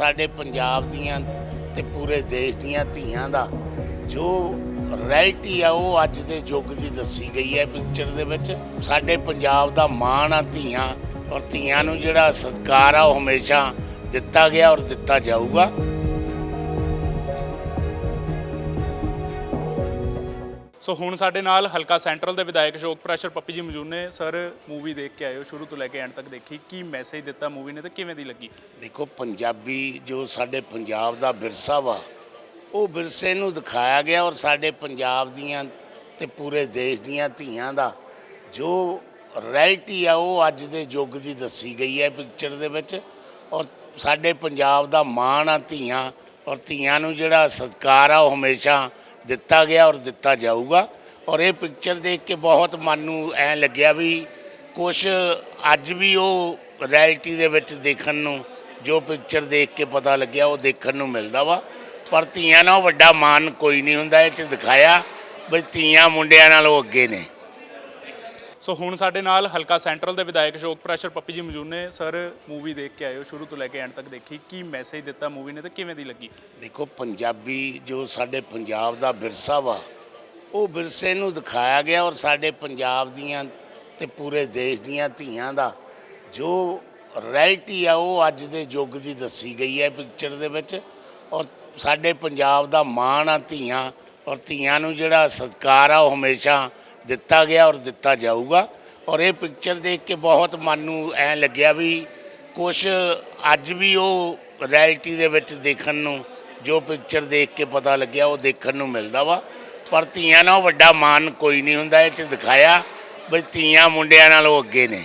ਸਾਡੇ ਪੰਜਾਬ ਦੀਆਂ ਤੇ ਪੂਰੇ ਦੇਸ਼ ਦੀਆਂ ਧੀਆਂ ਦਾ ਜੋ ਰੈਲਿਟੀ ਆ, ਉਹ ਅੱਜ ਦੇ ਯੁੱਗ ਦੀ ਦੱਸੀ ਗਈ ਹੈ ਪਿਕਚਰ ਦੇ ਵਿੱਚ। ਸਾਡੇ ਪੰਜਾਬ ਦਾ ਮਾਣ ਆ ਧੀਆਂ, ਔਰ ਧੀਆਂ ਨੂੰ ਜਿਹੜਾ ਸਤਿਕਾਰ ਆ, ਉਹ ਹਮੇਸ਼ਾ ਦਿੱਤਾ ਗਿਆ ਔਰ ਦਿੱਤਾ ਜਾਊਗਾ। ਸੋ ਹੁਣ ਸਾਡੇ ਨਾਲ ਹਲਕਾ ਸੈਂਟਰਲ ਦੇ ਵਿਧਾਇਕ ਅਸ਼ੋਕ ਪ੍ਰੈਸ਼ਰ ਪੱਪੀ ਜੀ ਮੌਜੂਦ ਨੇ। ਸਰ ਮੂਵੀ ਦੇਖ ਕੇ ਆਇਓ, ਸ਼ੁਰੂ ਤੋਂ ਲੈ ਕੇ ਐਂਡ ਤੱਕ ਦੇਖੀ। ਕੀ ਮੈਸੇਜ ਦਿੱਤਾ ਮੂਵੀ ਨੇ ਤੇ ਕਿਵੇਂ ਦੀ ਲੱਗੀ? ਦੇਖੋ, ਪੰਜਾਬੀ ਜੋ ਸਾਡੇ ਪੰਜਾਬ ਦਾ ਵਿਰਸਾ ਵਾ, ਉਹ ਵਿਰਸੇ ਨੂੰ ਦਿਖਾਇਆ ਗਿਆ ਔਰ ਸਾਡੇ ਪੰਜਾਬ ਦੀਆਂ ਤੇ ਪੂਰੇ ਦੇਸ਼ ਦੀਆਂ ਧੀਆਂ ਦਾ ਜੋ ਰੈਲਿਟੀ ਆ, ਉਹ ਅੱਜ ਦੇ ਯੁੱਗ ਦੀ ਦੱਸੀ ਗਈ ਹੈ ਪਿਕਚਰ ਦੇ ਵਿੱਚ। ਔਰ ਸਾਡੇ ਪੰਜਾਬ ਦਾ ਮਾਣ ਆ ਧੀਆਂ, ਔਰ ਧੀਆਂ ਨੂੰ ਜਿਹੜਾ ਸਤਿਕਾਰ ਆ, ਉਹ ਹਮੇਸ਼ਾ ਦਿੱਤਾ ਗਿਆ ਔਰ ਦਿੱਤਾ ਜਾਊਗਾ। ਔਰ ਇਹ ਪਿਕਚਰ ਦੇਖ ਕੇ ਬਹੁਤ ਮਨ ਨੂੰ ਐ ਲੱਗਿਆ ਵੀ ਕੁਝ ਅੱਜ ਵੀ ਉਹ ਰਿਐਲਿਟੀ ਦੇ ਵਿੱਚ ਦੇਖਣ ਨੂੰ, ਜੋ ਪਿਕਚਰ ਦੇਖ ਕੇ ਪਤਾ ਲੱਗਿਆ, ਉਹ ਦੇਖਣ ਨੂੰ ਮਿਲਦਾ ਵਾ। ਪਰ ਧੀਆਂ ਨਾਲੋਂ ਵੱਡਾ ਮਾਣ ਕੋਈ ਨਹੀਂ ਹੁੰਦਾ, ਇਹ ਚ ਦਿਖਾਇਆ ਵੀ ਧੀਆਂ ਮੁੰਡਿਆਂ ਨਾਲੋਂ ਅੱਗੇ ਨੇ। ਸੋ ਹੁਣ ਸਾਡੇ ਨਾਲ ਹਲਕਾ ਸੈਂਟਰਲ ਦੇ ਵਿਧਾਇਕ ਅਸ਼ੋਕ ਪ੍ਰੈਸ਼ਰ ਪੱਪੀ ਜੀ ਮੌਜੂਦ ਨੇ। ਸਰ ਮੂਵੀ ਦੇਖ ਕੇ ਆਇਓ, ਸ਼ੁਰੂ ਤੋਂ ਲੈ ਕੇ ਐਂਡ ਤੱਕ ਦੇਖੀ। ਕੀ ਮੈਸੇਜ ਦਿੱਤਾ ਮੂਵੀ ਨੇ ਤੇ ਕਿਵੇਂ ਦੀ ਲੱਗੀ? ਦੇਖੋ, ਪੰਜਾਬੀ ਜੋ ਸਾਡੇ ਪੰਜਾਬ ਦਾ ਵਿਰਸਾ ਵਾ, ਉਹ ਵਿਰਸੇ ਨੂੰ ਦਿਖਾਇਆ ਗਿਆ ਔਰ ਸਾਡੇ ਪੰਜਾਬ ਦੀਆਂ ਤੇ ਪੂਰੇ ਦੇਸ਼ ਦੀਆਂ ਧੀਆਂ ਦਾ ਜੋ ਰੈਲਿਟੀ ਆ, ਉਹ ਅੱਜ ਦੇ ਯੁੱਗ ਦੀ ਦੱਸੀ ਗਈ ਹੈ ਪਿਕਚਰ ਦੇ ਵਿੱਚ। ਔਰ ਸਾਡੇ ਪੰਜਾਬ ਦਾ ਮਾਣ ਆ ਧੀਆਂ, ਔਰ ਧੀਆਂ ਨੂੰ ਜਿਹੜਾ ਸਤਿਕਾਰ ਆ, ਉਹ ਹਮੇਸ਼ਾ ਦਿੱਤਾ ਗਿਆ ਔਰ ਦਿੱਤਾ ਜਾਊਗਾ। ਔਰ ਇਹ ਪਿਕਚਰ ਦੇਖ ਕੇ ਬਹੁਤ ਮਨ ਨੂੰ ਐ ਲੱਗਿਆ ਵੀ ਕੁਝ ਅੱਜ ਵੀ ਉਹ ਰਿਐਲਿਟੀ ਦੇ ਵਿੱਚ ਦੇਖਣ ਨੂੰ, ਜੋ ਪਿਕਚਰ ਦੇਖ ਕੇ ਪਤਾ ਲੱਗਿਆ, ਉਹ ਦੇਖਣ ਨੂੰ ਮਿਲਦਾ ਵਾ। ਪਰ ਧੀਆਂ ਨਾਲੋਂ ਵੱਡਾ ਮਾਣ ਕੋਈ ਨਹੀਂ ਹੁੰਦਾ, ਇਹ ਚ ਦਿਖਾਇਆ ਵੀ ਧੀਆਂ ਮੁੰਡਿਆਂ ਨਾਲੋਂ ਅੱਗੇ ਨੇ।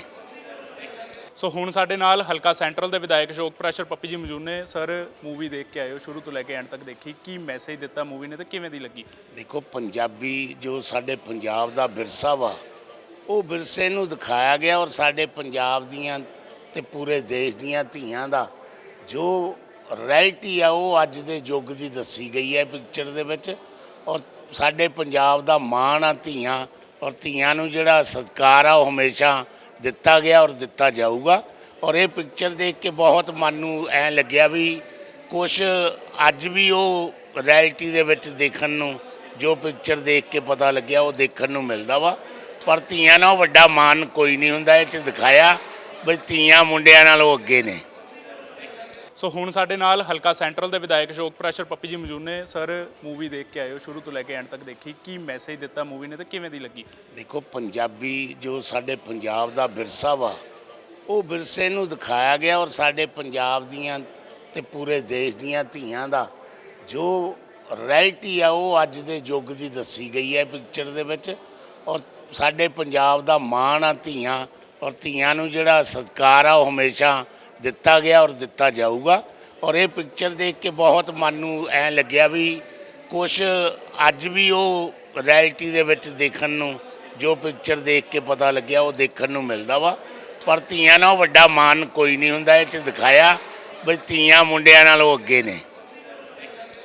ਸੋ ਹੁਣ ਸਾਡੇ ਨਾਲ ਹਲਕਾ ਸੈਂਟਰਲ ਦੇ ਵਿਧਾਇਕ ਅਸ਼ੋਕ ਪ੍ਰੈਸ਼ਰ ਪੱਪੀ ਜੀ ਮੌਜੂਦ ਨੇ। ਸਰ ਮੂਵੀ ਦੇਖ ਕੇ ਆਇਓ, ਸ਼ੁਰੂ ਤੋਂ ਲੈ ਕੇ ਐਂਡ ਤੱਕ ਦੇਖੀ। ਕੀ ਮੈਸੇਜ ਦਿੱਤਾ ਮੂਵੀ ਨੇ ਤੇ ਕਿਵੇਂ ਦੀ ਲੱਗੀ? ਦੇਖੋ, ਪੰਜਾਬੀ ਜੋ ਸਾਡੇ ਪੰਜਾਬ ਦਾ ਵਿਰਸਾ ਵਾ, ਉਹ ਵਿਰਸੇ ਨੂੰ ਦਿਖਾਇਆ ਗਿਆ ਔਰ ਸਾਡੇ ਪੰਜਾਬ ਦੀਆਂ ਤੇ ਪੂਰੇ ਦੇਸ਼ ਦੀਆਂ ਧੀਆਂ ਦਾ ਜੋ ਰੈਲਿਟੀ ਆ, ਉਹ ਅੱਜ ਦੇ ਯੁੱਗ ਦੀ ਦੱਸੀ ਗਈ ਹੈ ਪਿਕਚਰ ਦੇ ਵਿੱਚ। ਔਰ ਸਾਡੇ ਪੰਜਾਬ ਦਾ ਮਾਣ ਆ ਧੀਆਂ, ਔਰ ਧੀਆਂ ਨੂੰ ਜਿਹੜਾ ਸਤਿਕਾਰ ਆ, ਉਹ ਹਮੇਸ਼ਾ ਦਿੱਤਾ ਗਿਆ ਔਰ ਦਿੱਤਾ ਜਾਊਗਾ। ਔਰ ਇਹ ਪਿਕਚਰ ਦੇਖ ਕੇ ਬਹੁਤ ਮਨ ਨੂੰ ਐ ਲੱਗਿਆ ਵੀ ਕੁਝ ਅੱਜ ਵੀ ਉਹ ਰਿਐਲਿਟੀ ਦੇ ਵਿੱਚ ਦੇਖਣ ਨੂੰ, ਜੋ ਪਿਕਚਰ ਦੇਖ ਕੇ ਪਤਾ ਲੱਗਿਆ, ਉਹ ਦੇਖਣ ਨੂੰ ਮਿਲਦਾ ਵਾ। ਪਰ ਧੀਆਂ ਨਾਲੋਂ ਵੱਡਾ ਮਾਣ ਕੋਈ ਨਹੀਂ ਹੁੰਦਾ, ਇਹ ਚ ਦਿਖਾਇਆ ਵੀ ਧੀਆਂ ਮੁੰਡਿਆਂ ਨਾਲੋਂ ਅੱਗੇ ਨੇ। ਸੋ ਹੁਣ ਸਾਡੇ ਨਾਲ ਹਲਕਾ ਸੈਂਟਰਲ ਦੇ ਵਿਧਾਇਕ ਅਸ਼ੋਕ ਪ੍ਰੈਸ਼ਰ ਪੱਪੀ ਜੀ ਮੌਜੂਦ ਨੇ। ਸਰ ਮੂਵੀ ਦੇਖ ਕੇ ਆਇਓ, ਸ਼ੁਰੂ ਤੋਂ ਲੈ ਕੇ ਐਂਡ ਤੱਕ ਦੇਖੀ। ਕੀ ਮੈਸੇਜ ਦਿੱਤਾ ਮੂਵੀ ਨੇ ਤੇ ਕਿਵੇਂ ਦੀ ਲੱਗੀ? ਦੇਖੋ, ਪੰਜਾਬੀ ਜੋ ਸਾਡੇ ਪੰਜਾਬ ਦਾ ਵਿਰਸਾ ਵਾ, ਉਹ ਵਿਰਸੇ ਨੂੰ ਦਿਖਾਇਆ ਗਿਆ ਔਰ ਸਾਡੇ ਪੰਜਾਬ ਦੀਆਂ ਤੇ ਪੂਰੇ ਦੇਸ਼ ਦੀਆਂ ਧੀਆਂ ਦਾ ਜੋ ਰੈਲਿਟੀ ਆ, ਉਹ ਅੱਜ ਦੇ ਯੁੱਗ ਦੀ ਦੱਸੀ ਗਈ ਹੈ ਪਿਕਚਰ ਦੇ ਵਿੱਚ। ਔਰ ਸਾਡੇ ਪੰਜਾਬ ਦਾ ਮਾਣ ਆ ਧੀਆਂ, ਔਰ ਧੀਆਂ ਨੂੰ ਜਿਹੜਾ ਸਤਿਕਾਰ ਆ, ਉਹ ਹਮੇਸ਼ਾ ਦਿੱਤਾ ਗਿਆ ਔਰ ਦਿੱਤਾ ਜਾਊਗਾ। ਔਰ ਇਹ ਪਿਕਚਰ ਦੇਖ ਕੇ ਬਹੁਤ ਮਨ ਨੂੰ ਐ ਲੱਗਿਆ ਵੀ ਕੁਝ ਅੱਜ ਵੀ ਉਹ ਰਿਐਲਿਟੀ ਦੇ ਵਿੱਚ ਦੇਖਣ ਨੂੰ, ਜੋ ਪਿਕਚਰ ਦੇਖ ਕੇ ਪਤਾ ਲੱਗਿਆ, ਉਹ ਦੇਖਣ ਨੂੰ ਮਿਲਦਾ ਵਾ। ਪਰ ਧੀਆਂ ਨਾਲੋਂ ਵੱਡਾ ਮਾਣ ਕੋਈ ਨਹੀਂ ਹੁੰਦਾ, ਇਹ ਚ ਦਿਖਾਇਆ ਵੀ ਧੀਆਂ ਮੁੰਡਿਆਂ ਨਾਲੋਂ ਅੱਗੇ ਨੇ।